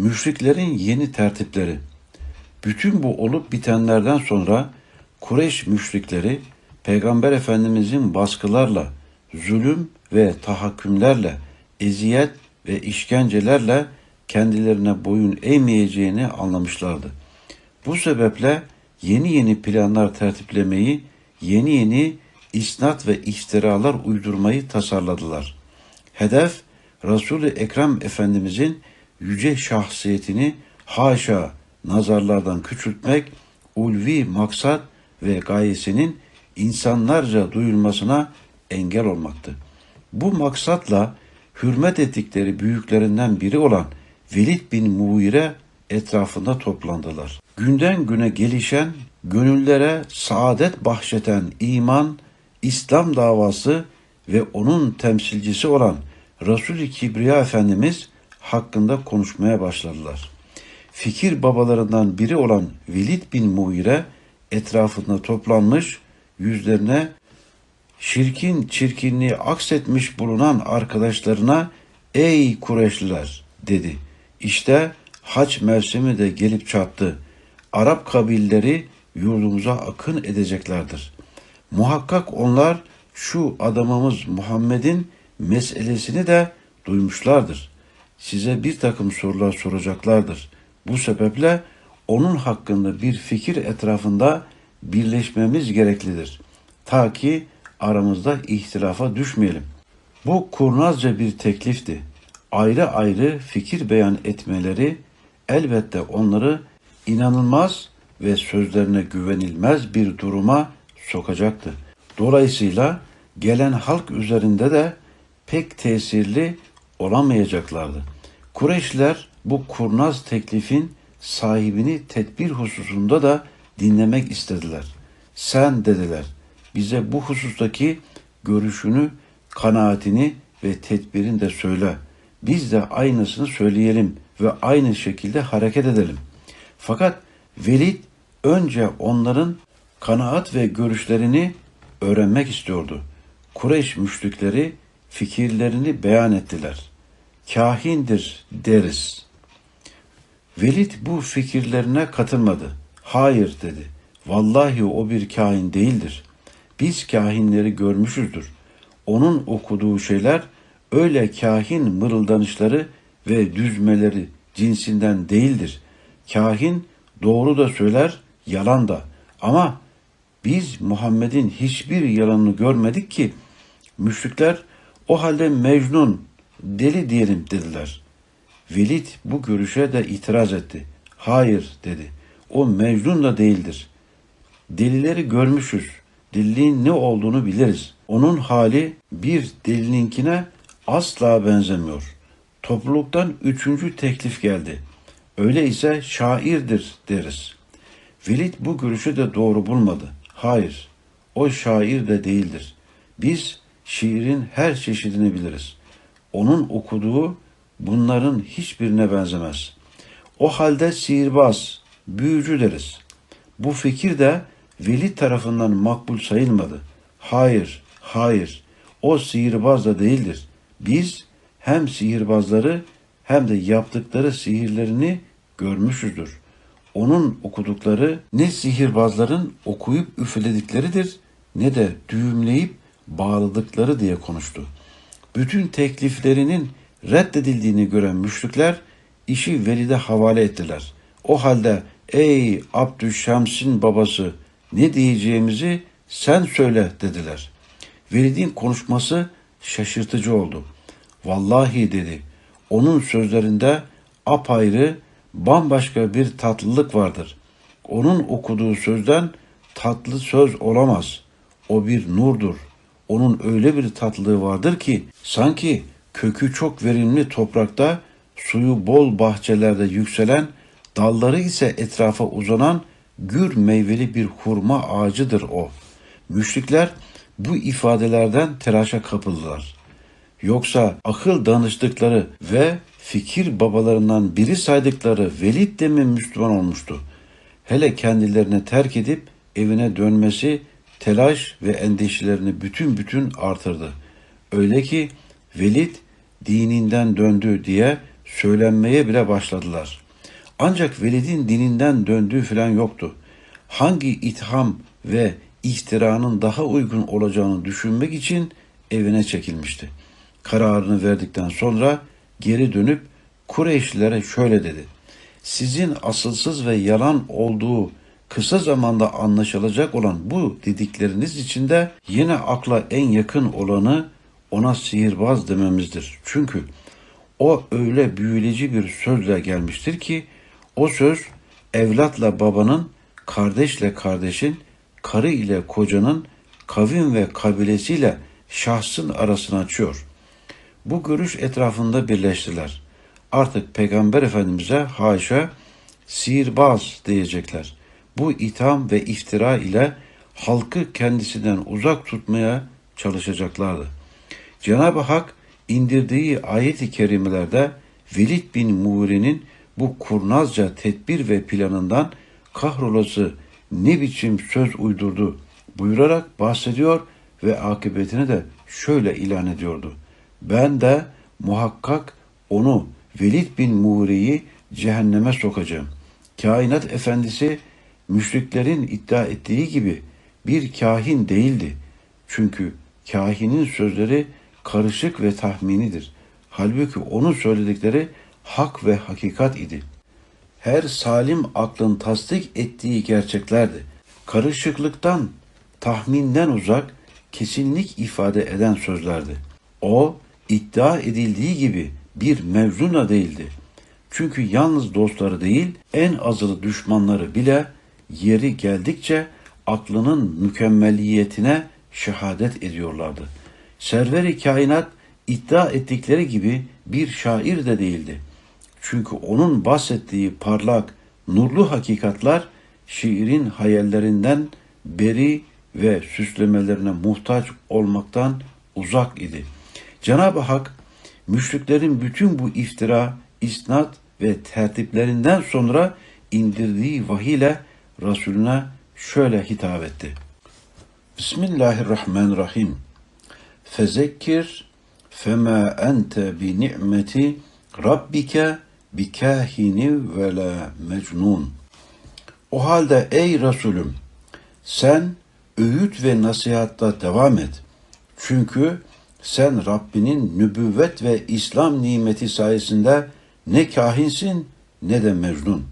Müşriklerin yeni tertipleri. Bütün bu olup bitenlerden sonra Kureyş müşrikleri Peygamber Efendimizin baskılarla, zulüm ve tahakkümlerle, eziyet ve işkencelerle kendilerine boyun eğmeyeceğini anlamışlardı. Bu sebeple yeni yeni planlar tertiplemeyi, yeni yeni isnat ve iftiralar uydurmayı tasarladılar. Hedef Resul-i Ekrem Efendimizin yüce şahsiyetini haşa nazarlardan küçültmek, ulvi maksat ve gayesinin insanlarca duyulmasına engel olmaktı. Bu maksatla hürmet ettikleri büyüklerinden biri olan Velid bin Muire etrafında toplandılar. Günden güne gelişen, gönüllere saadet bahşeten iman, İslam davası ve onun temsilcisi olan Resul-i Kibriya Efendimiz hakkında konuşmaya başladılar. Fikir babalarından biri olan Velid bin Muire etrafında toplanmış, yüzlerine şirkin çirkinliği aksetmiş bulunan arkadaşlarına ''Ey Kureyşliler'' dedi. İşte haç mevsimi de gelip çattı. Arap kabilleri yurdumuza akın edeceklerdir. Muhakkak onlar şu adamımız Muhammed'in meselesini de duymuşlardır. Size bir takım sorular soracaklardır. Bu sebeple onun hakkında bir fikir etrafında birleşmemiz gereklidir. Ta ki aramızda ihtilafa düşmeyelim. Bu kurnazca bir teklifti. Ayrı ayrı fikir beyan etmeleri elbette onları inanılmaz ve sözlerine güvenilmez bir duruma sokacaktı. Dolayısıyla gelen halk üzerinde de pek tesirli olamayacaklardı. Kureyşler bu kurnaz teklifin sahibini tedbir hususunda da dinlemek istediler. Sen dediler bize bu husustaki görüşünü, kanaatini ve tedbirini de söyle. Biz de aynısını söyleyelim ve aynı şekilde hareket edelim. Fakat Velid önce onların kanaat ve görüşlerini öğrenmek istiyordu. Kureyş müşrikleri fikirlerini beyan ettiler. Kahindir deriz. Velid bu fikirlerine katılmadı. Hayır dedi. Vallahi o bir kahin değildir. Biz kahinleri görmüşüzdür. Onun okuduğu şeyler öyle kahin mırıldanışları ve düzmeleri cinsinden değildir. Kahin doğru da söyler, yalan da. Ama biz Muhammed'in hiçbir yalanını görmedik ki müşrikler o halde Mecnun, deli diyelim dediler. Velid bu görüşe de itiraz etti. Hayır dedi. O Mecnun da değildir. Delileri görmüşüz. Deliliğin ne olduğunu biliriz. Onun hali bir delininkine asla benzemiyor. Topluluktan üçüncü teklif geldi. Öyleyse şairdir deriz. Velid bu görüşü de doğru bulmadı. Hayır, o şair de değildir. Biz şiirin her çeşidini biliriz. Onun okuduğu bunların hiçbirine benzemez. O halde sihirbaz, büyücü deriz. Bu fikir de Veli tarafından makbul sayılmadı. Hayır, hayır. O sihirbaz da değildir. Biz hem sihirbazları hem de yaptıkları sihirlerini görmüşüzdür. Onun okudukları ne sihirbazların okuyup üfledikleridir ne de düğümleyip bağladıkları diye konuştu. Bütün tekliflerinin reddedildiğini gören müşrikler işi Velid'e havale ettiler. O halde ey Abdüşşams'in babası ne diyeceğimizi sen söyle dediler. Velid'in konuşması şaşırtıcı oldu. Vallahi dedi, onun sözlerinde apayrı, bambaşka bir tatlılık vardır. Onun okuduğu sözden tatlı söz olamaz. O bir nurdur. Onun öyle bir tatlılığı vardır ki sanki kökü çok verimli toprakta, suyu bol bahçelerde yükselen, dalları ise etrafa uzanan gür meyveli bir hurma ağacıdır o. Müşrikler bu ifadelerden telaşa kapıldılar. Yoksa akıl danıştıkları ve fikir babalarından biri saydıkları Velid de mi Müslüman olmuştu? Hele kendilerine terk edip evine dönmesi telaş ve endişelerini bütün bütün artırdı. Öyle ki Velid dininden döndü diye söylenmeye bile başladılar. Ancak Velid'in dininden döndüğü falan yoktu. Hangi itham ve iftiranın daha uygun olacağını düşünmek için evine çekilmişti. Kararını verdikten sonra geri dönüp Kureyşlilere şöyle dedi. Sizin asılsız ve yalan olduğu kısa zamanda anlaşılacak olan bu dedikleriniz içinde yine akla en yakın olanı ona sihirbaz dememizdir. Çünkü o öyle büyüleyici bir sözle gelmiştir ki o söz evlatla babanın, kardeşle kardeşin, karı ile kocanın, kavim ve kabilesiyle şahsın arasını açıyor. Bu görüş etrafında birleştiler. Artık Peygamber Efendimiz'e haşa sihirbaz diyecekler. Bu itham ve iftira ile halkı kendisinden uzak tutmaya çalışacaklardı. Cenab-ı Hak indirdiği ayet-i kerimelerde Velid bin Muğri'nin bu kurnazca tedbir ve planından kahrolası ne biçim söz uydurdu buyurarak bahsediyor ve akıbetini de şöyle ilan ediyordu. Ben de muhakkak onu Velid bin Muğri'yi cehenneme sokacağım. Kainat efendisi müşriklerin iddia ettiği gibi bir kahin değildi. Çünkü kahinin sözleri karışık ve tahminidir. Halbuki onun söyledikleri hak ve hakikat idi. Her salim aklın tasdik ettiği gerçeklerdi. Karışıklıktan, tahminden uzak, kesinlik ifade eden sözlerdi. O, iddia edildiği gibi bir mevzuna değildi. Çünkü yalnız dostları değil, en azılı düşmanları bile yeri geldikçe aklının mükemmelliyetine şehadet ediyorlardı. Server-i kainat iddia ettikleri gibi bir şair de değildi. Çünkü onun bahsettiği parlak, nurlu hakikatlar şiirin hayallerinden beri ve süslemelerine muhtaç olmaktan uzak idi. Cenab-ı Hak müşriklerin bütün bu iftira, isnat ve tertiplerinden sonra indirdiği vahiyle Resulüne şöyle hitap etti. Bismillahirrahmanirrahim. Fezekkir fema ente bi ni'meti rabbike bi kahini ve la mecnun. O halde ey Resulüm sen öğüt ve nasihatta devam et. Çünkü sen Rabbinin nübüvvet ve İslam nimeti sayesinde ne kahinsin ne de mecnun.''